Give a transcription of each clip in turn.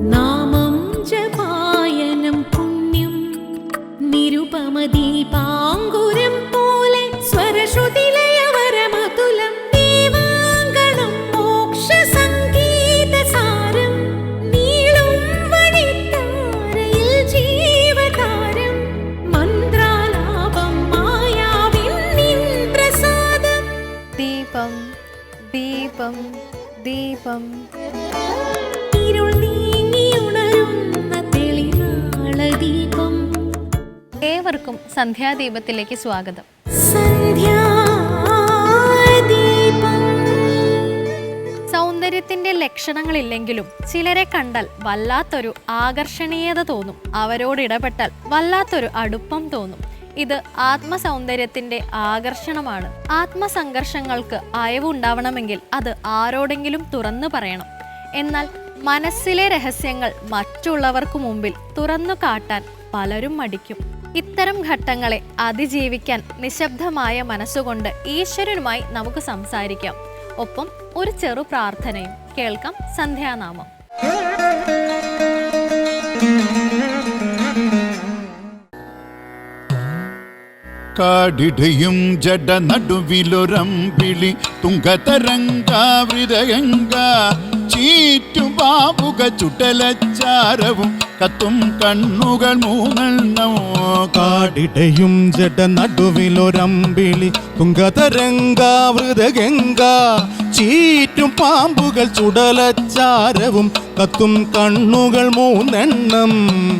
नामं जपा സന്ധ്യാദീപത്തിലേക്ക് സ്വാഗതം. സൗന്ദര്യത്തിന്റെ ലക്ഷണങ്ങളില്ലെങ്കിലും ചിലരെ കണ്ടാൽ വല്ലാത്തൊരു ആകർഷണീയത തോന്നും. അവരോട് ഇടപെട്ടാൽ വല്ലാത്തൊരു അടുപ്പം തോന്നും. ഇത് ആത്മസൗന്ദര്യത്തിന്റെ ആകർഷണമാണ്. ആത്മസംഘർഷങ്ങൾക്ക് അയവുണ്ടാവണമെങ്കിൽ അത് ആരോടെങ്കിലും തുറന്നു പറയണം. എന്നാൽ മനസ്സിലെ രഹസ്യങ്ങൾ മറ്റുള്ളവർക്ക് മുമ്പിൽ തുറന്നു കാട്ടാൻ പലരും മടിക്കും. ഇത്തരം ഘട്ടങ്ങളെ അതിജീവിക്കാൻ നിശബ്ദമായ മനസ്സുകൊണ്ട് ഈശ്വരനുമായി നമുക്ക് സംസാരിക്കാം. ഒപ്പം ഒരു ചെറു പ്രാർത്ഥനയും. കേൾക്കാം സന്ധ്യാനാമം. കാടിടയും ജഡ നടുവിലൊരമ്പിളി തുങ്കതരംഗാവൃതയങ്ക പാമ്പുക ചുടലച്ചാരവും കത്തും കണ്ണുകൾ മൂന്നെണ്ണമോ കാടിടയും ജഡ നടുവിലൊരമ്പിളി തുങ്കതരംഗാവൃതഗംഗ ചീറ്റും പാമ്പുകൾ ചുടലച്ചാരവും കത്തും കണ്ണുകൾ മൂന്നെണ്ണം.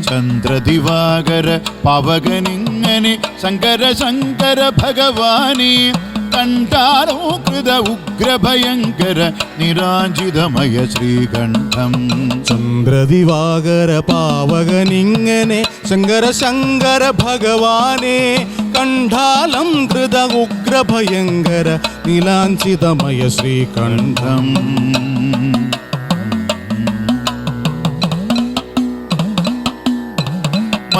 ചന്ദ്രദിവാകര പവകനിങ്ങനെ ശങ്കര ശങ്കര ഭഗവാനെ. കണ്ടാലോ കൃത ഉഗ്രഭയങ്കര നിരാജിതമയ ശ്രീകണ്ഠം. ചന്ദ്രദിവാകര പാവകനിങ്ങനെ ശങ്കര ശങ്കര ഭഗവാനെ കണ്ഠാലം കൃത ഉഗ്രഭയങ്കര നിലാഞ്ചിതമയ ശ്രീകണ്ഠം.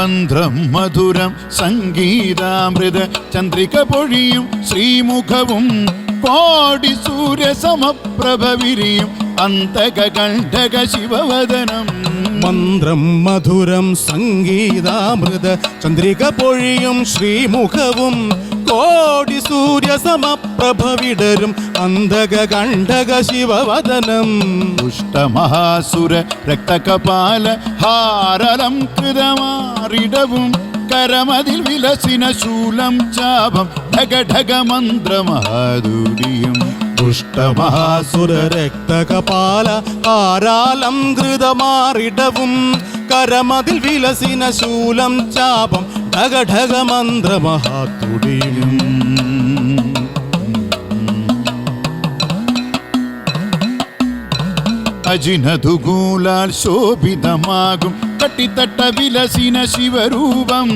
മന്ത്രം മധുരം സംഗീതാമൃത ചന്ദ്രിക പൊഴിയും ശ്രീമുഖവും കോടി സൂര്യസമപ്രഭവിരിയും സമപ്രഭ വിരിയും അന്തക കണ്ഠക ശിവവദനം. മന്ത്രം മധുരം സംഗീതാമൃത ചന്ദ്രിക പൊഴിയും ശ്രീമുഖവും കോടി സൂര്യ സമപ്രഭ വിടരും അന്ധക കണ്ഠക ശിവവദനം. ദുഷ്ടമഹാസുര രക്തകപാല ഹാരലം കൃതമാറിടവും കരമതിൽ വിലസിന ശൂലം ചാപം ഢഗ മന്ത്രമഹാദൂരിയും ദുഷ്ടമഹാസുര രക്തകപാല ആരാലം ഘൃതമാറിടവും കരമതിൽ വിലസിന ശൂലം ചാപം ഢഗ ഢഗ മന്ത്രമഹാതുടിയും അജിനതുകൂലാൽ ശോഭിതമാകും. കട്ടിത്തട്ട വിലസിന ശിവരൂപം.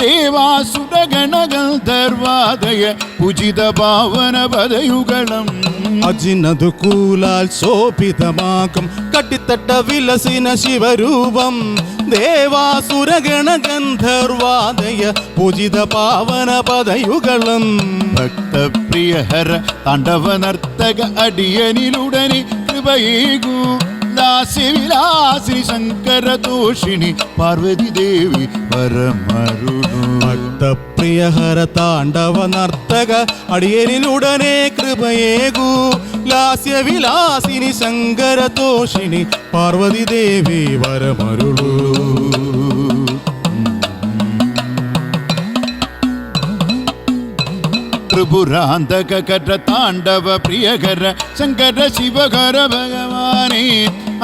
ദേവാസുരഗണഗന്ധർവാദയ ഉചിത ഭാവന പദയുഗളം അജിനതു കൂലാൽ ശോഭിതമാകും കട്ടിത്തട്ട വിലസിന ശിവരൂപം. ദേവാസുരഗണഗന്ധർവാദയ പൂജിത പാവന പദയുഗളം ഭക്തപ്രിയഹര താണ്ഡവ നർത്തക അടിയനിലുടനെ കൃപയേകൂ. ലാസ്യവിലാസിനി ശങ്കര ദോഷിണി പാർവതി ദേവി വരമരുളു ഭക്തപ്രിയഹര താണ്ഡവ നർത്തക അടിയനിലുടനെ കൃപയേകൂ ലാസ്യവിലാസിനി ശങ്കര തോഷിണി പാർവതി ദേവി വരമരുളൂ। ത്രിപുരാന്തക കര താണ്ഡവ പ്രിയകര ശങ്കര ശിവകര ഭഗവാനേ।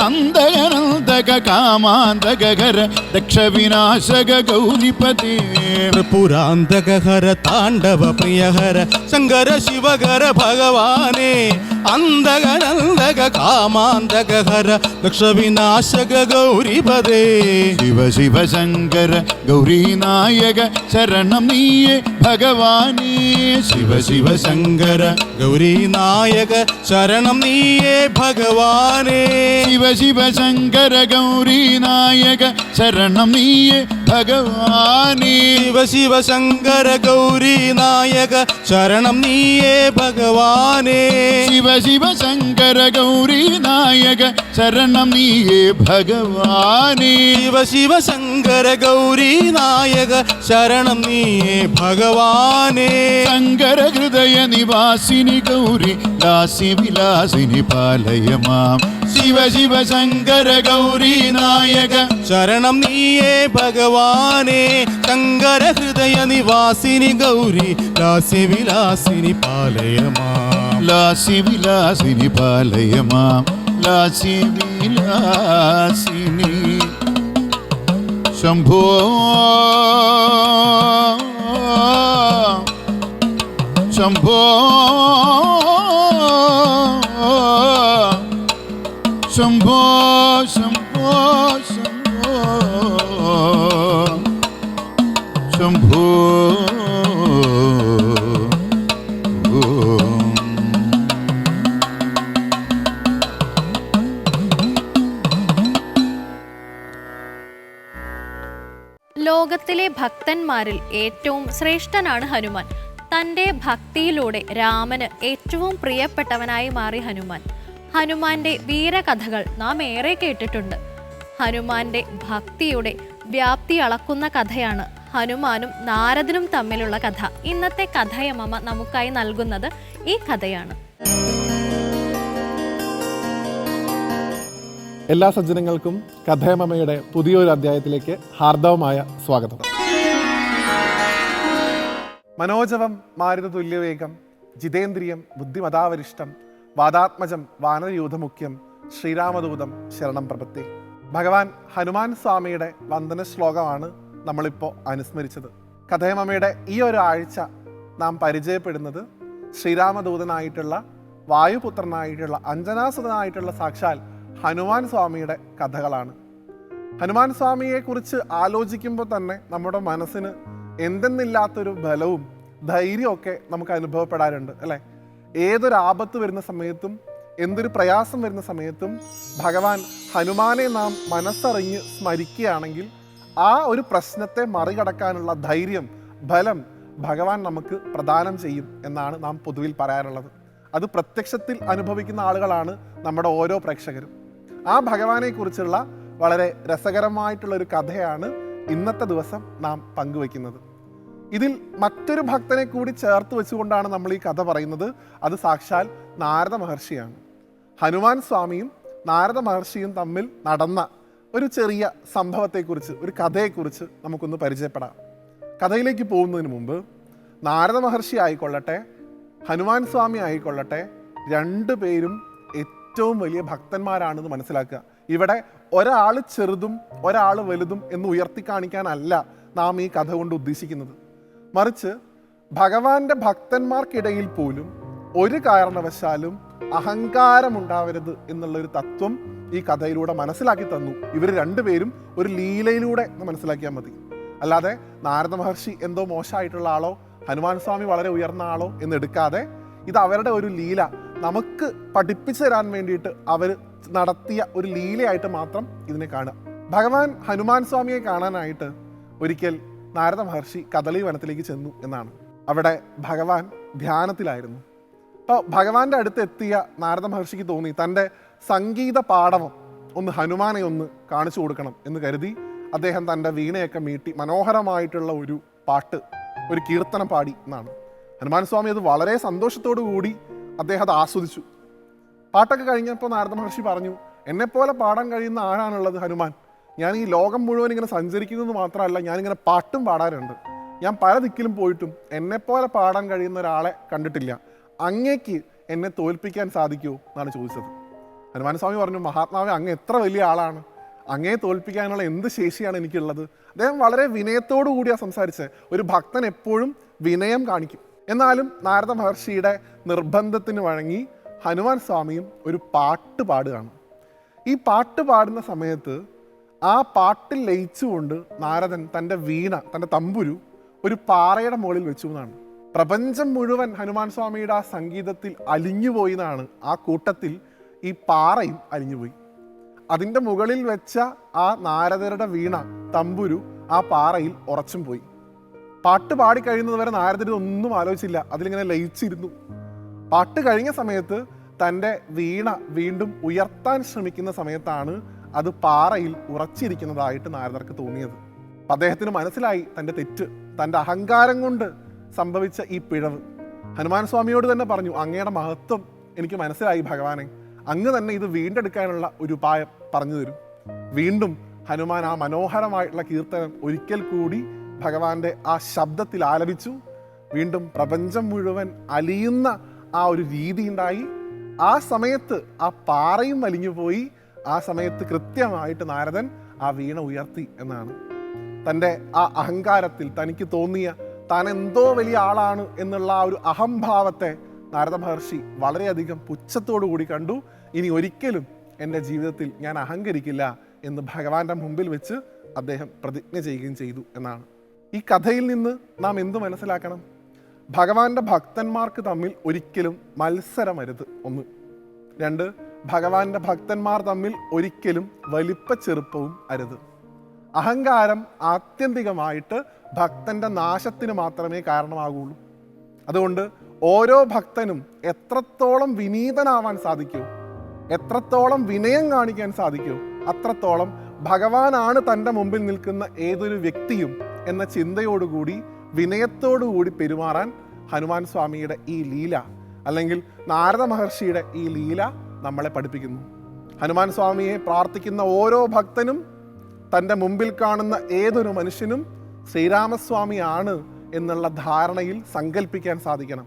അന്തകനന്ദക കാമാന്തകര ദക്ഷ വിനാശക ഗൗരിപതേ ത്രിപുരാന്തകഹര താണ്ഡവ പ്രിയഹര ശങ്കര ശിവകര ഭഗവാനെ അന്തകനന്ദക കാമാന്തകഹര ദക്ഷവിനാശക ഗൗരിപദേ ശിവ ശിവ ശങ്കര ഗൗരീനായക ശരണം നീയേ ഭഗവാനേ ശിവ ശിവ ശങ്കര ഗൗരി നായക ശരണം നീയേ ഭഗവാനെ ശിവ ശിവ ശങ്കര ഗൗരീനായക ശരണം നീയേ ഭഗവാനേ. ശിവ ശിവ ശങ്കര ഗൗരി നായക ശരണം നീയേ ഭഗവാനേ. ശിവ ശിവ ശങ്കര ഗൗരി നായക ശരണം നീയേ ഭഗവാനേ. ശിവ ശിവ ശങ്കര ഗൗരി നായക ശരണം നീയേ ഭഗവാനേ. ശങ്കര ഹൃദയ നിവാസിനി ഗൗരി ദാസി വിലാസിനി പാലയ മാം ശിവ ശിവ ശങ്കര ഗൗരി നായക. ശരണം നീയേ ഭഗവാനെ ശങ്കര ഹൃദയ നിവാസിനി ഗൗരി ലാസ്യ വിലാസിനി പാലയമാ. ലാസി വിലാസിനി പാലയമാ ലാസി വിലാസിനി. ശംഭോ. ശംഭോ. ശംഭോ ശംഭോ ശംഭോ. ശംഭോ ലോകത്തിലെ ഭക്തന്മാരിൽ ഏറ്റവും ശ്രേഷ്ഠനാണ് ഹനുമാൻ. തന്റെ ഭക്തിയിലൂടെ രാമന് ഏറ്റവും പ്രിയപ്പെട്ടവനായി മാറി ഹനുമാൻ. ഹനുമാന്റെ വീരകഥകൾ നാം ഏറെ കേട്ടിട്ടുണ്ട്. ഹനുമാന്റെ ഭക്തിയുടെ വ്യാപ്തി അളക്കുന്ന കഥയാണ് ഹനുമാനും നാരദനും തമ്മിലുള്ള കഥ. ഇന്നത്തെ കഥയമമ നമുക്കായി നൽകുന്നത് ഈ കഥയാണ്. എല്ലാ സജ്ജനങ്ങൾക്കും കഥയമമ്മയുടെ പുതിയൊരു അധ്യായത്തിലേക്ക് ഹാർദവമായ സ്വാഗതം. മനോജവം മാരുത തുല്യവേഗം ജിതേന്ദ്രിയം ബുദ്ധിമതാവരിഷ്ടം വാദാത്മജം വാനരയൂഥമുഖ്യം ശ്രീരാമദൂതം ശരണം പ്രപത്തി. ഭഗവാൻ ഹനുമാൻ സ്വാമിയുടെ വന്ദന ശ്ലോകമാണ് നമ്മളിപ്പോൾ അനുസ്മരിച്ചത്. കഥയമമ്മയുടെ ഈ ഒരു ആഴ്ച നാം പരിചയപ്പെടുന്നത് ശ്രീരാമദൂതനായിട്ടുള്ള വായുപുത്രനായിട്ടുള്ള അഞ്ജനാസുതനായിട്ടുള്ള സാക്ഷാൽ ഹനുമാൻ സ്വാമിയുടെ കഥകളാണ്. ഹനുമാൻ സ്വാമിയെക്കുറിച്ച് ആലോചിക്കുമ്പോൾ തന്നെ നമ്മുടെ മനസ്സിന് എന്തെന്നില്ലാത്തൊരു ബലവും ധൈര്യമൊക്കെ നമുക്ക് അനുഭവപ്പെടാറുണ്ട് അല്ലേ? ഏതൊരു ആപത്ത് വരുന്ന സമയത്തും എന്തൊരു പ്രയാസം വരുന്ന സമയത്തും ഭഗവാൻ ഹനുമാനെ നാം മനസ്സറിഞ്ഞ് സ്മരിക്കുകയാണെങ്കിൽ ആ ഒരു പ്രശ്നത്തെ മറികടക്കാനുള്ള ധൈര്യം ബലം ഭഗവാൻ നമുക്ക് പ്രദാനം ചെയ്യും എന്നാണ് നാം പൊതുവിൽ പറയാനുള്ളത്. അത് പ്രത്യക്ഷത്തിൽ അനുഭവിക്കുന്ന ആളുകളാണ് നമ്മുടെ ഓരോ പ്രേക്ഷകരും. ആ ഭഗവാനെ കുറിച്ചുള്ള വളരെ രസകരമായിട്ടുള്ള ഒരു കഥയാണ് ഇന്നത്തെ ദിവസം നാം പങ്കുവെക്കുന്നത് ഇതിൽ മറ്റൊരു ഭക്തനെ കൂടി ചേർത്ത് വെച്ചുകൊണ്ടാണ് നമ്മൾ ഈ കഥ പറയുന്നത്. അത് സാക്ഷാൽ നാരദ മഹർഷിയാണ്. ഹനുമാൻ സ്വാമിയും നാരദ മഹർഷിയും തമ്മിൽ നടന്ന ഒരു ചെറിയ സംഭവത്തെക്കുറിച്ച് ഒരു കഥയെക്കുറിച്ച് നമുക്കൊന്ന് പരിചയപ്പെടാം. കഥയിലേക്ക് പോകുന്നതിന് മുമ്പ് നാരദ മഹർഷി ആയിക്കൊള്ളട്ടെ ഹനുമാൻ സ്വാമി ആയിക്കൊള്ളട്ടെ രണ്ടു പേരും ഏറ്റവും വലിയ ഭക്തന്മാരാണെന്ന് മനസ്സിലാക്കുക. ഇവിടെ ഒരാൾ ചെറുതും ഒരാൾ വലുതും എന്ന് ഉയർത്തി കാണിക്കാനല്ല നാം ഈ കഥ കൊണ്ട് ഉദ്ദേശിക്കുന്നത്. മറിച്ച് ഭഗവാന്റെ ഭക്തന്മാർക്കിടയിൽ പോലും ഒരു കാരണവശാലും അഹങ്കാരമുണ്ടാവരുത് എന്നുള്ള ഒരു തത്വം ഈ കഥയിലൂടെ മനസ്സിലാക്കി തന്നു. ഇവർ രണ്ടുപേരും ഒരു ലീലയിലൂടെ മനസ്സിലാക്കിയാൽ മതി. അല്ലാതെ നാരദ മഹർഷി എന്തോ മോശമായിട്ടുള്ള ആളോ ഹനുമാൻ സ്വാമി വളരെ ഉയർന്ന ആളോ എന്ന് എടുക്കാതെ ഇത് അവരുടെ ഒരു ലീല. നമുക്ക് പഠിപ്പിച്ചു തരാൻ വേണ്ടിയിട്ട് അവർ നടത്തിയ ഒരു ലീലയായിട്ട് മാത്രം ഇതിനെ കാണുക. ഭഗവാൻ ഹനുമാൻ സ്വാമിയെ കാണാനായിട്ട് ഒരിക്കൽ നാരദ മഹർഷി കദളി വനത്തിലേക്ക് ചെന്നു എന്നാണ്. അവിടെ ഭഗവാൻ ധ്യാനത്തിലായിരുന്നു. അപ്പോൾ ഭഗവാന്റെ അടുത്ത് എത്തിയ നാരദ മഹർഷിക്ക് തോന്നി തന്റെ സംഗീത പാടവം ഒന്ന് ഹനുമാനെ ഒന്ന് കാണിച്ചു കൊടുക്കണം എന്ന് കരുതി അദ്ദേഹം തന്റെ വീണയൊക്കെ മീട്ടി മനോഹരമായിട്ടുള്ള ഒരു പാട്ട് ഒരു കീർത്തനം പാടി എന്നാണ്. ഹനുമാൻ സ്വാമി അത് വളരെ സന്തോഷത്തോടു കൂടി അദ്ദേഹം അത് ആസ്വദിച്ചു. പാട്ടൊക്കെ കഴിഞ്ഞപ്പോൾ നാരദ മഹർഷി പറഞ്ഞു എന്നെപ്പോലെ പാടാൻ കഴിയുന്ന ആരാണുള്ളത് ഹനുമാൻ? ഞാൻ ഈ ലോകം മുഴുവൻ ഇങ്ങനെ സഞ്ചരിക്കുന്നത് മാത്രമല്ല ഞാനിങ്ങനെ പാട്ടും പാടാറുണ്ട്. ഞാൻ പല ദിക്കിലും പോയിട്ടും എന്നെപ്പോലെ പാടാൻ കഴിയുന്ന ഒരാളെ കണ്ടിട്ടില്ല. അങ്ങേക്ക് എന്നെ തോൽപ്പിക്കാൻ സാധിക്കുമോ എന്നാണ് ചോദിച്ചത്. ഹനുമാൻ സ്വാമി പറഞ്ഞു മഹാത്മാവെ അങ്ങ് എത്ര വലിയ ആളാണ്. അങ്ങേ തോൽപ്പിക്കാനുള്ള എന്ത് ശേഷിയാണ് എനിക്കുള്ളത്? അദ്ദേഹം വളരെ വിനയത്തോടു കൂടിയാണ് സംസാരിച്ചത്. ഒരു ഭക്തൻ എപ്പോഴും വിനയം കാണിക്കും. എന്നാലും നാരദ മഹർഷിയുടെ നിർബന്ധത്തിന് വഴങ്ങി ഹനുമാൻ സ്വാമിയും ഒരു പാട്ട് പാടുകയാണ്. ഈ പാട്ട് പാടുന്ന സമയത്ത് ആ പാട്ടിൽ ലയിച്ചുകൊണ്ട് നാരദൻ തന്റെ വീണ തന്റെ തമ്പുരു ഒരു പാറയുടെ മുകളിൽ വെച്ചു എന്നാണ്. പ്രപഞ്ചം മുഴുവൻ ഹനുമാൻ സ്വാമിയുടെ ആ സംഗീതത്തിൽ അലിഞ്ഞുപോയി എന്നാണ് ആ കൂട്ടത്തിൽ ഈ പാറയും അലിഞ്ഞുപോയി. അതിന്റെ മുകളിൽ വെച്ച ആ നാരദരുടെ വീണ തമ്പുരു ആ പാറയിൽ ഉറച്ചും പോയി. പാട്ട് പാടി കഴിയുന്നത് വരെ നാരദർ ഒന്നും ആലോചിച്ചില്ല അതിലിങ്ങനെ ലയിച്ചിരുന്നു. പാട്ട് കഴിഞ്ഞ സമയത്ത് തന്റെ വീണ വീണ്ടും ഉയർത്താൻ ശ്രമിക്കുന്ന സമയത്താണ് അത് പാറയിൽ ഉറച്ചിരിക്കുന്നതായിട്ട് നാരദർക്ക് തോന്നിയത്. അദ്ദേഹത്തിന് മനസ്സിലായി തന്റെ തെറ്റ് തന്റെ അഹങ്കാരം കൊണ്ട് സംഭവിച്ച ഈ പിഴവ്. ഹനുമാൻ സ്വാമിയോട് തന്നെ പറഞ്ഞു അങ്ങയുടെ മഹത്വം എനിക്ക് മനസ്സിലായി ഭഗവാനെ. അങ്ങ് തന്നെ ഇത് വീണ്ടെടുക്കാനുള്ള ഒരു ഉപായം പറഞ്ഞു തരും. വീണ്ടും ഹനുമാൻ ആ മനോഹരമായിട്ടുള്ള കീർത്തനം ഒരിക്കൽ കൂടി ഭഗവാന്റെ ആ ശബ്ദത്തിൽ ആലപിച്ചു. വീണ്ടും പ്രപഞ്ചം മുഴുവൻ അലിയുന്ന ആ ഒരു രീതി ഉണ്ടായി. ആ സമയത്ത് ആ പാറയും വലിഞ്ഞു പോയി ആ സമയത്ത് കൃത്യമായിട്ട് നാരദൻ ആ വീണ ഉയർത്തി എന്നാണ്. തന്റെ ആ അഹങ്കാരത്തിൽ തനിക്ക് തോന്നിയ താൻ എന്തോ വലിയ ആളാണ് എന്നുള്ള ആ ഒരു അഹംഭാവത്തെ നാരദ മഹർഷി വളരെയധികം പുച്ഛത്തോടു കൂടി കണ്ടു. ഇനി ഒരിക്കലും എന്റെ ജീവിതത്തിൽ ഞാൻ അഹങ്കരിക്കില്ല എന്ന് ഭഗവാന്റെ മുമ്പിൽ വെച്ച് അദ്ദേഹം പ്രതിജ്ഞ ചെയ്യുകയും ചെയ്തു എന്നാണ്. ഈ കഥയിൽ നിന്ന് നാം എന്തു മനസ്സിലാക്കണം? ഭഗവാന്റെ ഭക്തന്മാർക്ക് തമ്മിൽ ഒരിക്കലും മത്സരമരുത് ഒന്ന്. രണ്ട് ഭഗവാന്റെ ഭക്തന്മാർ തമ്മിൽ ഒരിക്കലും വലിപ്പ ചെറുപ്പവും അരുത്. അഹങ്കാരം ആത്യന്തികമായിട്ട് ഭക്തന്റെ നാശത്തിന് മാത്രമേ കാരണമാകുള്ളൂ. അതുകൊണ്ട് ഓരോ ഭക്തനും എത്രത്തോളം വിനീതനാവാൻ സാധിക്കൂ എത്രത്തോളം വിനയം കാണിക്കാൻ സാധിക്കൂ അത്രത്തോളം ഭഗവാനാണ് തന്റെ മുമ്പിൽ നിൽക്കുന്ന ഏതൊരു വ്യക്തിയും എന്ന ചിന്തയോടുകൂടി വിനയത്തോടുകൂടി പെരുമാറാൻ ഹനുമാൻ സ്വാമിയുടെ ഈ ലീല അല്ലെങ്കിൽ നാരദ മഹർഷിയുടെ ഈ ലീല നമ്മളെ പഠിപ്പിക്കുന്നു. ഹനുമാൻ സ്വാമിയെ പ്രാർത്ഥിക്കുന്ന ഓരോ ഭക്തനും തന്റെ മുമ്പിൽ കാണുന്ന ഏതൊരു മനുഷ്യനും ശ്രീരാമസ്വാമിയാണ് എന്നുള്ള ധാരണയിൽ സങ്കല്പിക്കാൻ സാധിക്കണം.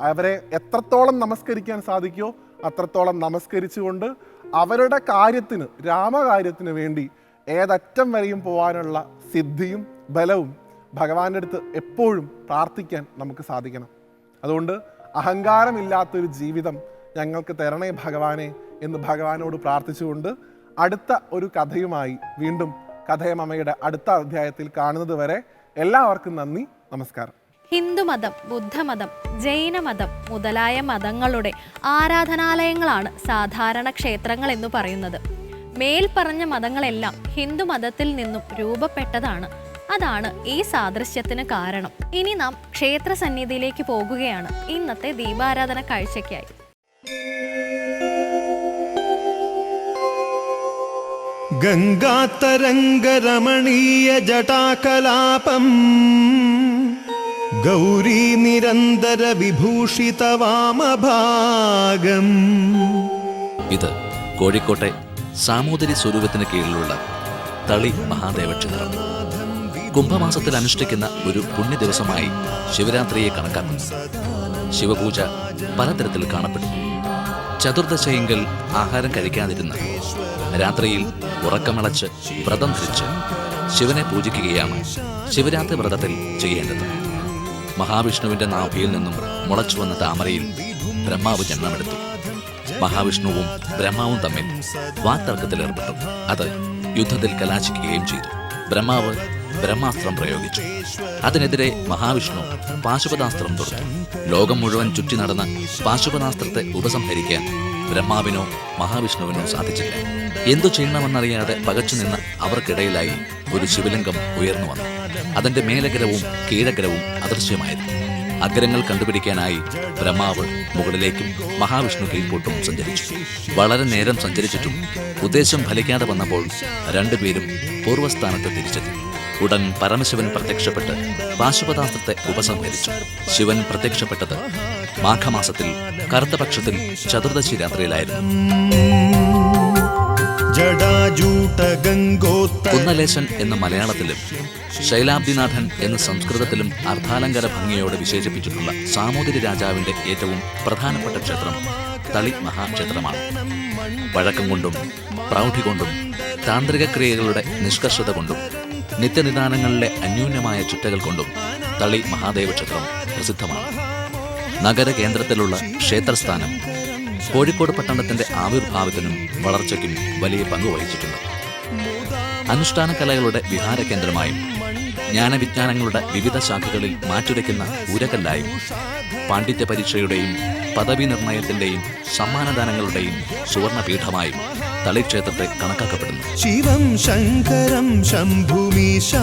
അവരെ എത്രത്തോളം നമസ്കരിക്കാൻ സാധിക്കുമോ അത്രത്തോളം നമസ്കരിച്ചുകൊണ്ട് അവരുടെ കാര്യത്തിന് രാമകാര്യത്തിന് വേണ്ടി ഏതറ്റം വരെയും പോകാനുള്ള സിദ്ധിയും ബലവും ഭഗവാന്റെ അടുത്ത് എപ്പോഴും പ്രാർത്ഥിക്കാൻ നമുക്ക് സാധിക്കണം. അതുകൊണ്ട് അഹങ്കാരമില്ലാത്തൊരു ജീവിതം ഞങ്ങൾക്ക് തരണേ ഭഗവാനെ എന്ന് ഭഗവാനോട് പ്രാർത്ഥിച്ചുകൊണ്ട് അടുത്ത ഒരു കഥയുമായി വീണ്ടും കഥയമമ്മയുടെ അടുത്ത അധ്യായത്തിൽ കാണുന്നത് വരെ എല്ലാവർക്കും നന്ദി നമസ്കാരം. ഹിന്ദുമതം ബുദ്ധമതം ജൈനമതം മുതലായ മതങ്ങളുടെ ആരാധനാലയങ്ങളാണ് സാധാരണ ക്ഷേത്രങ്ങൾ എന്ന് പറയുന്നത്. മേൽപ്പറഞ്ഞ മതങ്ങളെല്ലാം ഹിന്ദുമതത്തിൽ നിന്നും രൂപപ്പെട്ടതാണ്. അതാണ് ഈ സാദൃശ്യത്തിന് കാരണം. ഇനി നാം ക്ഷേത്ര സന്നിധിയിലേക്ക് പോകുകയാണ് ഇന്നത്തെ ദീപാരാധന കാഴ്ചയ്ക്കായി. ഗംഗാതരംഗരമണീയ ജടാകലാപം ഗൗരീ നിരന്തര വിഭൂഷിത വാമഭാഗം. ഇത് കോഴിക്കോട്ടെ സാമൂതിരി സ്വരൂപത്തിന് കീഴിലുള്ള തളി മഹാദേവ ക്ഷേത്രം കുംഭമാസത്തിൽ അനുഷ്ഠിക്കുന്ന ഒരു പുണ്യ ദിവസമായി ശിവരാത്രിയെ കണക്കാക്കുന്നു. ശിവപൂജ പലതരത്തിൽ കാണപ്പെടുന്നു. ചതുർദശയെങ്കിൽ ആഹാരം കഴിക്കാതിരുന്ന്. രാത്രിയിൽ ഉറക്കമളച്ച് വ്രതം ധരിച്ച് ശിവനെ പൂജിക്കുകയാണ് ശിവരാത്രി വ്രതത്തിൽ ചെയ്യേണ്ടത്. മഹാവിഷ്ണുവിന്റെ നാഭിയിൽ നിന്നും മുളച്ചു വന്ന താമരയിൽ ബ്രഹ്മാവ് ജന്മമെടുത്തു. മഹാവിഷ്ണുവും ബ്രഹ്മാവും തമ്മിൽ വാക്തർക്കത്തിലേർപ്പെട്ടു. അത് യുദ്ധത്തിൽ കലാശിക്കുകയും ചെയ്തു. ബ്രഹ്മാവ് ബ്രഹ്മാസ്ത്രം പ്രയോഗിച്ചു. അതിനെതിരെ മഹാവിഷ്ണു പാശുപതാസ്ത്രം തൊടുത്തു. ലോകം മുഴുവൻ ചുറ്റി നടന്ന പാശുപതാസ്ത്രത്തെ ഉപസംഹരിക്കാൻ ബ്രഹ്മാവിനോ മഹാവിഷ്ണുവിനോ സാധിച്ചില്ല. എന്തു ചെയ്യണമെന്നറിയാതെ പകച്ചു നിന്ന് അവർക്കിടയിലായി ഒരു ശിവലിംഗം ഉയർന്നു വന്നു. അതിന്റെ മേലഗ്രവും കീഴഗ്രവും അദൃശ്യമായിരുന്നു. അഗ്രങ്ങൾ കണ്ടുപിടിക്കാനായി ബ്രഹ്മാവ് മുകളിലേക്കും മഹാവിഷ്ണു കീഴ്പോട്ടും സഞ്ചരിച്ചു. വളരെ നേരം സഞ്ചരിച്ചിട്ടും ഉദ്ദേശം ഫലിക്കാതെ വന്നപ്പോൾ രണ്ടുപേരും പൂർവസ്ഥാനത്ത് തിരിച്ചെത്തി. ഉടൻ പരമശിവൻ പ്രത്യക്ഷപ്പെട്ട് പാശുപതാസ്ത്രത്തെ ഉപസംഹരിച്ചു. ശിവൻ പ്രത്യക്ഷപ്പെട്ടത് മാഘമാസത്തിൽ കറുത്തപക്ഷത്തിൽ ചതുർദശി രാത്രിയിലായിരുന്നു. കുന്നലേശൻ എന്ന മലയാളത്തിലും ശൈലാബ്ദിനാഥൻ എന്ന സംസ്കൃതത്തിലും അർത്ഥാലങ്കര ഭംഗിയോട് വിശേഷിപ്പിച്ചിട്ടുള്ള സാമൂതിരി രാജാവിന്റെ ഏറ്റവും പ്രധാനപ്പെട്ട ക്ഷേത്രം തളി മഹാക്ഷേത്രമാണ്. പഴക്കം കൊണ്ടും പ്രൗഢി കൊണ്ടും താന്ത്രിക ക്രിയകളുടെ നിഷ്കർഷത കൊണ്ടും നിത്യനിദാനങ്ങളിലെ അന്യൂന്യമായ ചിട്ടകൾ കൊണ്ടും തളി മഹാദേവ ക്ഷേത്രം പ്രസിദ്ധമാണ്. നഗര കേന്ദ്രത്തിലുള്ള ക്ഷേത്രസ്ഥാനം കോഴിക്കോട് പട്ടണത്തിന്റെ ആവിർഭാവത്തിനും വളർച്ചയ്ക്കും വലിയ പങ്ക് വഹിച്ചിട്ടുണ്ട്. അനുഷ്ഠാന കലകളുടെ വിഹാര കേന്ദ്രമായും ജ്ഞാനവിജ്ഞാനങ്ങളുടെ വിവിധ ശാഖകളിൽ മാറ്റുരയ്ക്കുന്ന ഊരകല്ലായും പാണ്ഡിത്യ പരീക്ഷയുടെയും പദവി നിർണയത്തിന്റെയും സമ്മാനദാനങ്ങളുടെയും സുവർണപീഠമായും തളി ക്ഷേത്രത്തെ കണക്കാക്കപ്പെടുന്നു. ശിവം ശങ്കരം ശംഭുമീശാനമീഢേ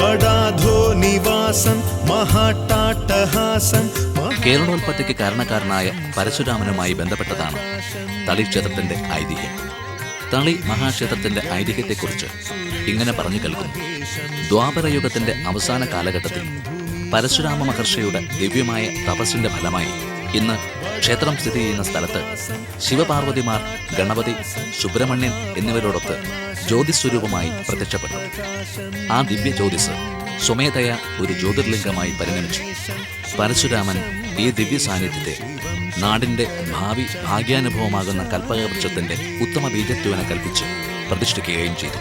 വടാധോ നിവാസം മഹാട്ടാട്ടഹാസം കേരളോൽപ്പത്തിക്ക് കാരണക്കാരനായ പരശുരാമനുമായി ബന്ധപ്പെട്ടതാണ് തളിക്ഷേത്രത്തിന്റെ ഐതിഹ്യം. തളി മഹാക്ഷേത്രത്തിന്റെ ഐതിഹ്യത്തെക്കുറിച്ച് ഇങ്ങനെ പറഞ്ഞു കേൾക്കുന്നു. ദ്വാപരയുഗത്തിന്റെ അവസാന കാലഘട്ടത്തിൽ പരശുരാമ മഹർഷിയുടെ ദിവ്യമായ തപസ്സിന്റെ ഫലമായി ഇന്ന് ക്ഷേത്രം സ്ഥിതി ചെയ്യുന്ന സ്ഥലത്ത് ശിവപാർവതിമാർ ഗണപതി സുബ്രഹ്മണ്യൻ എന്നിവരോടൊത്ത് ജ്യോതിസ്വരൂപമായി പ്രത്യക്ഷപ്പെട്ടു. ആ ദിവ്യ ജ്യോതിസ് സ്വമേധയ ഒരു ജ്യോതിർലിംഗമായി പരിണമിച്ചു. പരശുരാമൻ ഈ ദിവ്യ സാന്നിധ്യത്തെ നാടിന്റെ ഭാവി ഭാഗ്യാനുഭവമാകുന്ന കൽപ്പകവൃക്ഷത്തിന്റെ ഉത്തമ ബീജത്വന കൽപ്പിച്ച് പ്രതിഷ്ഠിക്കുകയും ചെയ്തു.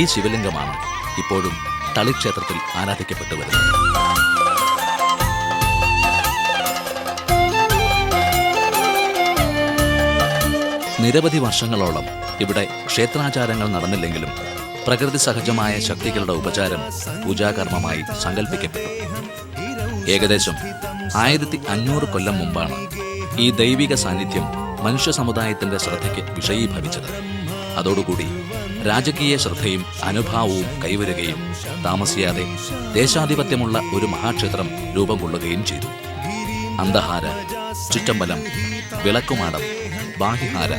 ഈ ശിവലിംഗമാണ് ഇപ്പോഴും തളിക്ഷേത്രത്തിൽ ആരാധിക്കപ്പെട്ടു വരുന്നത് നിരവധി വർഷങ്ങളോളം ഇവിടെ ക്ഷേത്രാചാരങ്ങൾ നടന്നില്ലെങ്കിലും പ്രകൃതി സഹജമായ ശക്തികളുടെ ഉപചാരം പൂജാകർമ്മമായി സങ്കല്പിക്കപ്പെട്ടു ഏകദേശം ആയിരത്തി അഞ്ഞൂറ് കൊല്ലം മുമ്പാണ് ഈ ദൈവിക സാന്നിധ്യം മനുഷ്യ സമുദായത്തിന്റെ ശ്രദ്ധയ്ക്ക് വിഷയീഭവിച്ചത്. അതോടുകൂടി രാജകീയ ശ്രദ്ധയും അനുഭാവവും കൈവരുകയും താമസിയാതെ ദേശാധിപത്യമുള്ള ഒരു മഹാക്ഷേത്രം രൂപം കൊള്ളുകയും ചെയ്തു. അന്തഹാര ചുറ്റമ്പലം വിളക്കുമാടം ബാഹിഹാര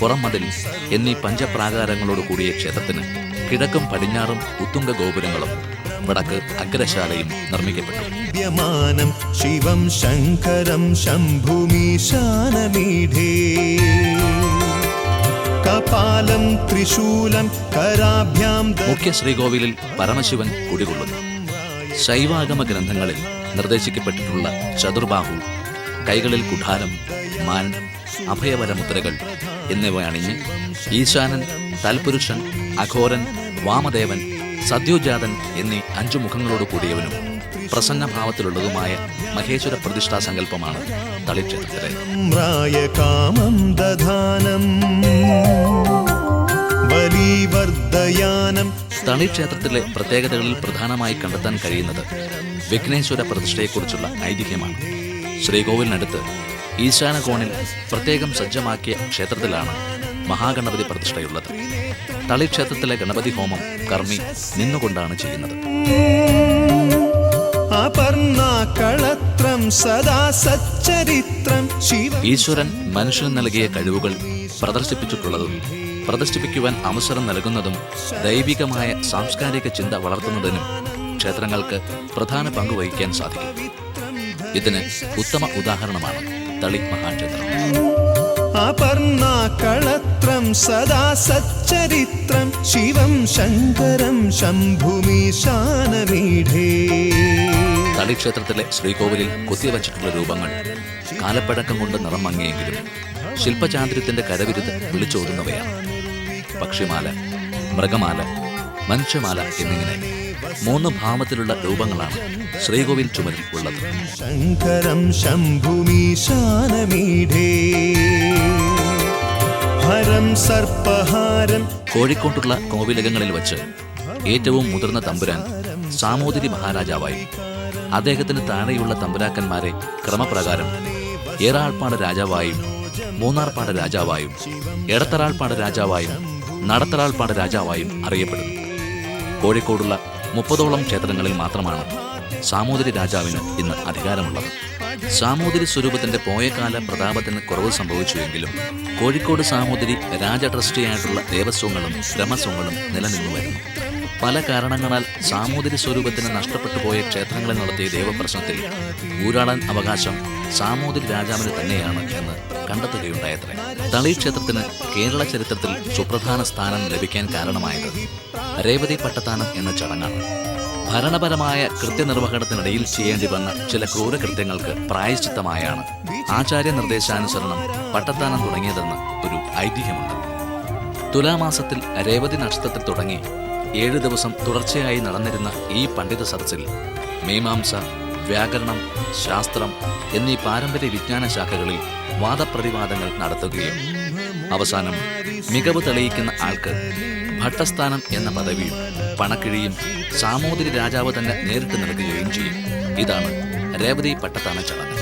പുറംമതിൽ എന്നീ പഞ്ചപ്രാകാരങ്ങളോട് കൂടിയ ക്ഷേത്രത്തിന് കിഴക്കും പടിഞ്ഞാറും ഉത്തുംഗ ഗോപുരങ്ങളും വടക്ക് അഗ്രശാലയും നിർമ്മിക്കപ്പെട്ടു. ശിവം ശങ്കരം ശംഭുമീശാനമീഢേ കപാലം ത്രിശൂലം കരാഭ്യാം മുഖ്യ ശ്രീകോവിലിൽ പരമശിവൻ കുടികൊള്ളുന്നു. ശൈവാഗമ ഗ്രന്ഥങ്ങളിൽ നിർദ്ദേശിക്കപ്പെട്ടിട്ടുള്ള ചതുർബാഹു കൈകളിൽ കുഠാരം മാൻ അഭയവരമുദ്രകൾ എന്നിവ അണിഞ്ഞ് ഈശാനൻ തൽപുരുഷൻ അഘോരൻ വാമദേവൻ സദ്യോജാതൻ എന്നീ അഞ്ചു മുഖങ്ങളോട് കൂടിയവനും പ്രസന്നഭാവത്തിലുള്ളതുമായ മഹേശ്വര പ്രതിഷ്ഠാ സങ്കല്പമാണ് തളിക്ഷേത്രത്തിലെ. തളിക്ഷേത്രത്തിലെ പ്രത്യേകതകളിൽ പ്രധാനമായി കണ്ടെത്താൻ കഴിയുന്നത് വിഘ്നേശ്വര പ്രതിഷ്ഠയെക്കുറിച്ചുള്ള ഐതിഹ്യമാണ്. ശ്രീകോവിലിനടുത്ത് ഈശാന കോണിൽ പ്രത്യേകം സജ്ജമാക്കിയ ക്ഷേത്രത്തിലാണ് മഹാഗണപതി പ്രതിഷ്ഠയുള്ളത്. തളിക്ഷേത്രത്തിലെ ഗണപതി ഹോമം കർമ്മി നിന്നുകൊണ്ടാണ് ചെയ്യുന്നത്. ഈശ്വരൻ മനുഷ്യന് നൽകിയ കഴിവുകൾ പ്രദർശിപ്പിച്ചിട്ടുള്ളതും പ്രദർശിപ്പിക്കുവാൻ അവസരം നൽകുന്നതും ദൈവികമായ സാംസ്കാരിക ചിന്ത വളർത്തുന്നതിനും ക്ഷേത്രങ്ങൾക്ക് പ്രധാന പങ്ക് വഹിക്കാൻ സാധിക്കും. ഇതിന് ഉത്തമ ഉദാഹരണമാണ് തളി മഹാക്ഷേത്രം അപർണാകളത്രം സദാ സച്ചരിത്രം ശിവം ശങ്കരം ശംഭുമീശാനമീഢേ തളിക്ഷേത്രത്തിലെ ശ്രീകോവിലിൽ കുത്തിവച്ചിട്ടുള്ള രൂപങ്ങൾ കാലപ്പഴക്കം കൊണ്ട് നിറം മങ്ങിയെങ്കിലും ശില്പചാന്ദ്രത്തിന്റെ കരവിരുത് വിളിച്ചോതുന്നവയാണ്. പക്ഷിമാല മൃഗമാല മനുഷ്യമാല എന്നിങ്ങനെ മൂന്ന് ഭാവത്തിലുള്ള രൂപങ്ങളാണ് ശ്രീകോവിൽ ചുമരിൽ ഉള്ളത്. ശങ്കരം ശംഭുമീശാനമീഢേ ഹരം സർപ്പഹാരം. കോഴിക്കോട്ടുള്ള കോവിലകങ്ങളിൽ വച്ച് ഏറ്റവും മുതിർന്ന തമ്പുരാൻ സാമൂതിരി മഹാരാജാവായി. അദ്ദേഹത്തിന് താഴെയുള്ള തമ്പുരാക്കന്മാരെ ക്രമപ്രകാരം ഏറാൾപ്പാട് രാജാവായും മൂന്നാർപ്പാട് രാജാവായും എടത്തറാൾപ്പാട് രാജാവായും നടത്തറാൾപ്പാട് രാജാവായും അറിയപ്പെടുന്നു. കോഴിക്കോടുള്ള മുപ്പതോളം ക്ഷേത്രങ്ങളിൽ മാത്രമാണ് സാമൂതിരി രാജാവിന് ഇന്ന് അധികാരമുള്ളത്. സാമൂതിരി സ്വരൂപത്തിന്റെ പോയകാല പ്രതാപത്തിന് കുറവ് സംഭവിച്ചുവെങ്കിലും കോഴിക്കോട് സാമൂതിരി രാജ ട്രസ്റ്റിയായിട്ടുള്ള ദേവസ്വങ്ങളും ബ്രഹ്മസ്വങ്ങളും നിലനിന്നു വരുന്നു. പല കാരണങ്ങളാൽ സാമൂതിരി സ്വരൂപത്തിന് നഷ്ടപ്പെട്ടു പോയ ക്ഷേത്രങ്ങളിൽ നടത്തിയ ദേവപ്രശ്നത്തിൽ ഊരാളൻ അവകാശം സാമൂതിരി രാജാവിന് തന്നെയാണ് എന്ന് കണ്ടെത്തുകയുണ്ടായത്രേ. തളി ക്ഷേത്രത്തിന് കേരള ചരിത്രത്തിൽ സുപ്രധാന സ്ഥാനം ലഭിക്കാൻ കാരണമായത് രേവതി പട്ടത്താനം എന്ന ചടങ്ങാണ്. ഭരണപരമായ കൃത്യനിർവഹണത്തിനിടയിൽ ചെയ്യേണ്ടി വന്ന ചില ക്രൂരകൃത്യങ്ങൾക്ക് പ്രായശ്ചിത്തമായാണ് ആചാര്യ നിർദ്ദേശാനുസരണം പട്ടത്താനം തുടങ്ങിയതെന്ന് ഒരു ഐതിഹ്യമുണ്ട്. തുലാമാസത്തിൽ രേവതി നക്ഷത്രത്തിൽ തുടങ്ങി ഏഴ് ദിവസം തുടർച്ചയായി നടന്നിരുന്ന ഈ പണ്ഡിത സദസ്സിൽ മീമാംസ വ്യാകരണം ശാസ്ത്രം എന്നീ പാരമ്പര്യ വിജ്ഞാന ശാഖകളിൽ വാദപ്രതിവാദങ്ങൾ നടത്തുകയും അവസാനം മികവ് തെളിയിക്കുന്ന ആൾക്ക് ഭട്ടസ്ഥാനം എന്ന പദവിയും പണക്കിഴിയും സാമൂതിരി രാജാവ് തന്നെ നേരിട്ട് നൽകുകയും ചെയ്യും. ഇതാണ് രേവതി പട്ടത്താന ചടങ്ങ്.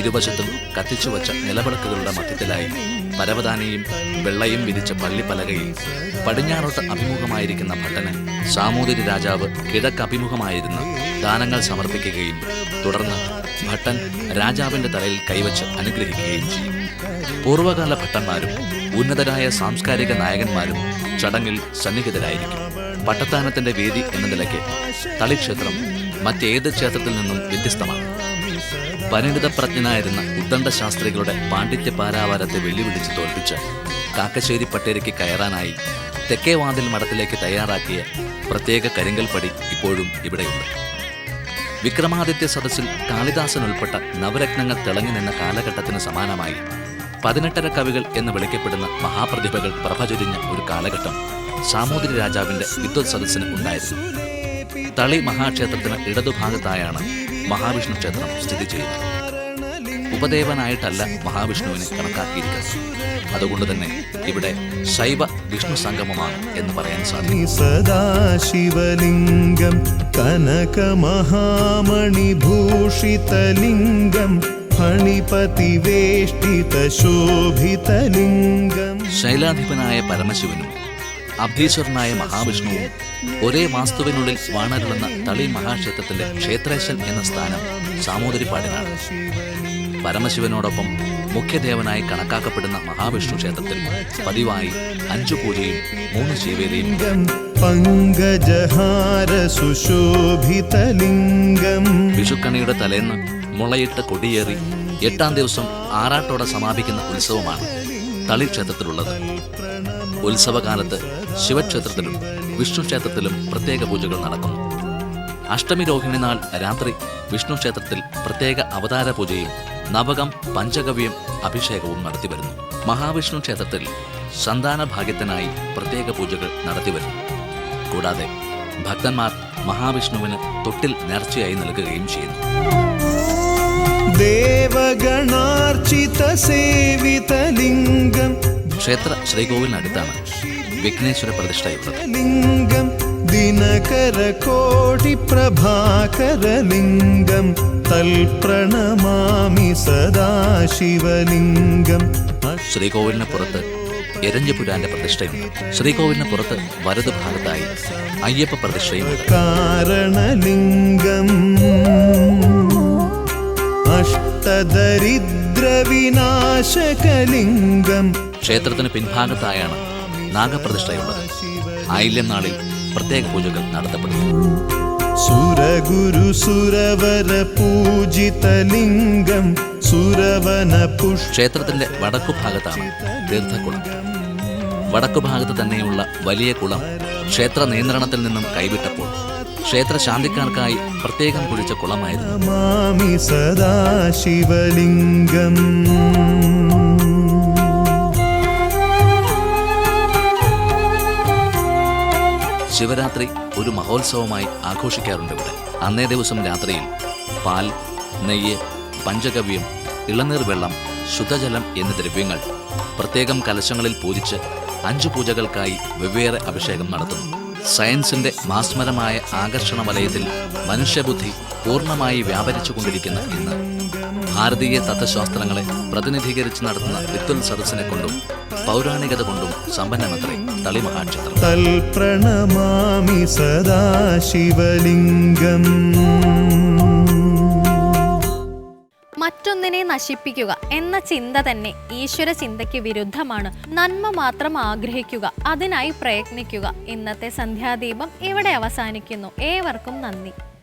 ഇരുവശത്തും കത്തിച്ചുവച്ച നിലവിളക്കുകളുടെ മധ്യത്തിലായി പരവതാനയും വെള്ളയും വിരിച്ച പള്ളിപ്പലകയിൽ പടിഞ്ഞാറോട്ട് അഭിമുഖമായിരിക്കുന്ന ഭട്ടന് സാമൂതിരി രാജാവ് കിഴക്ക് അഭിമുഖമായിരുന്ന് ദാനങ്ങൾ സമർപ്പിക്കുകയും തുടർന്ന് ഭട്ടൻ രാജാവിന്റെ തലയിൽ കൈവച്ച് അനുഗ്രഹിക്കുകയും ചെയ്യും. പൂർവകാല ഭട്ടന്മാരും ഉന്നതരായ സാംസ്കാരിക നായകന്മാരും ചടങ്ങിൽ സന്നിഹിതരായിരിക്കും. പട്ടത്താനത്തിന്റെ വേദി എന്ന നിലയ്ക്ക് തളിക്ഷേത്രം മറ്റേത് ക്ഷേത്രത്തിൽ നിന്നും വ്യത്യസ്തമാണ്. പരിണിത പ്രജ്ഞനായിരുന്ന ഉദ്ദണ്ഡ ശാസ്ത്രികളുടെ പാണ്ഡിത്യ പാരാവാരത്തെ വെല്ലുവിളിച്ച് തോൽപ്പിച്ച് കാക്കശ്ശേരി പട്ടേരിക്ക് കയറാനായി തെക്കേ വാതിൽ മഠത്തിലേക്ക് തയ്യാറാക്കിയ പ്രത്യേക കരിങ്കൽ പടി ഇപ്പോഴും ഇവിടെയുണ്ട്. വിക്രമാദിത്യ സദസ്സിൽ കാളിദാസൻ ഉൾപ്പെട്ട നവരത്നങ്ങൾ തിളങ്ങി നിന്ന കാലഘട്ടത്തിന് സമാനമായി പതിനെട്ടര കവികൾ എന്ന് വിളിക്കപ്പെടുന്ന മഹാപ്രതിഭകൾ പ്രഭചൊരിഞ്ഞ ഒരു കാലഘട്ടം സാമൂതിരി രാജാവിന്റെ വിദ്വത് സദസ്സിന് ഉണ്ടായിരുന്നു. തളി മഹാക്ഷേത്രത്തിന് ഇടതുഭാഗത്തായാണ് മഹാവിഷ്ണു ക്ഷേത്രം സ്ഥിതി ചെയ്യുന്നത്. ഉപദേവനായിട്ടല്ല മഹാവിഷ്ണുവിനെ കണക്കാക്കിയിരിക്കുന്നത്. അതുകൊണ്ട് തന്നെ ഇവിടെ ശൈവ വിഷ്ണു സംഗമമാണ് എന്ന് പറയാൻ സാധിക്കും. സദാശിവലിംഗം കനകമഹാമണിഭൂഷിതലിംഗം ഫണിപതിവേഷ്ടിതശോഭിതലിംഗം ശൈലാധിപനായ പരമശിവനും അബ്ദീശ്വരനായ മഹാവിഷ്ണുവും ഒരേ വാസ്തുവിനുള്ളിൽ വാണരുളുന്ന തളി മഹാക്ഷേത്രത്തിന്റെ ക്ഷേത്രേശൻ എന്ന സ്ഥാനം സാമൂതിരിപ്പാടിനാണ് പരമശിവനോടൊപ്പം മുഖ്യദേവനായി കണക്കാക്കപ്പെടുന്ന മഹാവിഷ്ണു ക്ഷേത്രത്തിൽ പതിവായി അഞ്ചു പൂജയും മൂന്ന് ശിവേലിയും പങ്കജഹാര സുശോഭിതലിംഗം. വിഷുക്കണിയുടെ തലേന്ന് മുളയിട്ട് കൊടിയേറി എട്ടാം ദിവസം ആറാട്ടോടെ സമാപിക്കുന്ന ഉത്സവമാണ് തളി ക്ഷേത്രത്തിലുള്ളത്. ഉത്സവകാലത്ത് ശിവക്ഷേത്രത്തിലും വിഷ്ണു ക്ഷേത്രത്തിലും പ്രത്യേക പൂജകൾ നടക്കുന്നു. അഷ്ടമി രോഹിണി നാൾ രാത്രി വിഷ്ണു ക്ഷേത്രത്തിൽ പ്രത്യേക അവതാര പൂജയും നവകം പഞ്ചഗവ്യം അഭിഷേകവും നടത്തിവരുന്നു മഹാവിഷ്ണു ക്ഷേത്രത്തിൽ സന്താന ഭാഗ്യത്തിനായി പ്രത്യേക പൂജകൾ നടത്തിവരുന്നു കൂടാതെ ഭക്തന്മാർ മഹാവിഷ്ണുവിന് തൊട്ടിൽ നേർച്ചയായി നൽകുകയും ചെയ്യുന്നു. ദേവഗണാർച്ചിത സേവിതലിംഗം ക്ഷേത്ര ശ്രീകോവിലിനടുത്താണ് വിഘ്നേശ്വര പ്രതിഷ്ഠയുള്ളത്. ലിംഗം പ്രഭാകരലിംഗം തൽപ്രണമാമി സദാശിവലിംഗം. ശ്രീകോവിലിന് പുറത്ത് എരഞ്ഞപുരാന്റെ പ്രതിഷ്ഠയുണ്ട് ശ്രീകോവിലിന് പുറത്ത് വലതു ഭാഗത്തായി അയ്യപ്പ പ്രതിഷ്ഠയുണ്ട് കാരണലിംഗം. അഷ്ടദരിദ്രവിനാശകലിംഗം ക്ഷേത്രത്തിന് പിൻഭാഗത്തായാണ് നാഗപ്രതിഷ്ഠയുള്ളത്. ആയില്യം നാളിൽ പ്രത്യേക പൂജകൾ നടത്തപ്പെടുന്നു. സുരഗുരു സുരവര പൂജിതലിംഗം സുരവന പുഷ് ക്ഷേത്രത്തിന്റെ വടക്കു ഭാഗത്താണ് തീർത്ഥക്കുളം വടക്കു ഭാഗത്ത് തന്നെയുള്ള വലിയ കുളം ക്ഷേത്ര നിയന്ത്രണത്തിൽ നിന്നും കൈവിട്ടപ്പോൾ ക്ഷേത്ര ശാന്തിക്കാർക്കായി പ്രത്യേകം കുഴിച്ച കുളമായിരുന്നു. സദാശിവലിംഗം. ശിവരാത്രി ഒരു മഹോത്സവമായി ആഘോഷിക്കാറുണ്ട് ഇവിടെ. അന്നേ ദിവസം രാത്രിയിൽ പാൽ നെയ്യ് പഞ്ചകവ്യം ഇളനീർ വെള്ളം ശുദ്ധജലം എന്നീ ദ്രവ്യങ്ങൾ പ്രത്യേകം കലശങ്ങളിൽ പൂജിച്ച് അഞ്ചു പൂജകൾക്കായി വെവ്വേറെ അഭിഷേകം നടത്തുന്നു. സയൻസിന്റെ മാസ്മരമായ ആകർഷണ വലയത്തിൽ മനുഷ്യബുദ്ധി പൂർണമായി വ്യാപരിച്ചുകൊണ്ടിരിക്കുന്ന ഇന്ന് ഭാരതീയ തത്വശാസ്ത്രങ്ങളെ പ്രതിനിധീകരിച്ച് നടത്തുന്ന വിത്തുൽ സദസ്സിനെ കൊണ്ടും പൗരാണികത കൊണ്ടും സമ്പന്നമത്രേ തളിമഹാക്ഷത്രം മറ്റൊന്നിനെ നശിപ്പിക്കുക എന്ന ചിന്ത തന്നെ ഈശ്വര ചിന്തയ്ക്ക് വിരുദ്ധമാണ്. നന്മ മാത്രം ആഗ്രഹിക്കുക അതിനായി പ്രയത്നിക്കുക. ഇന്നത്തെ സന്ധ്യാദീപം ഇവിടെ അവസാനിക്കുന്നു. ഏവർക്കും നന്ദി.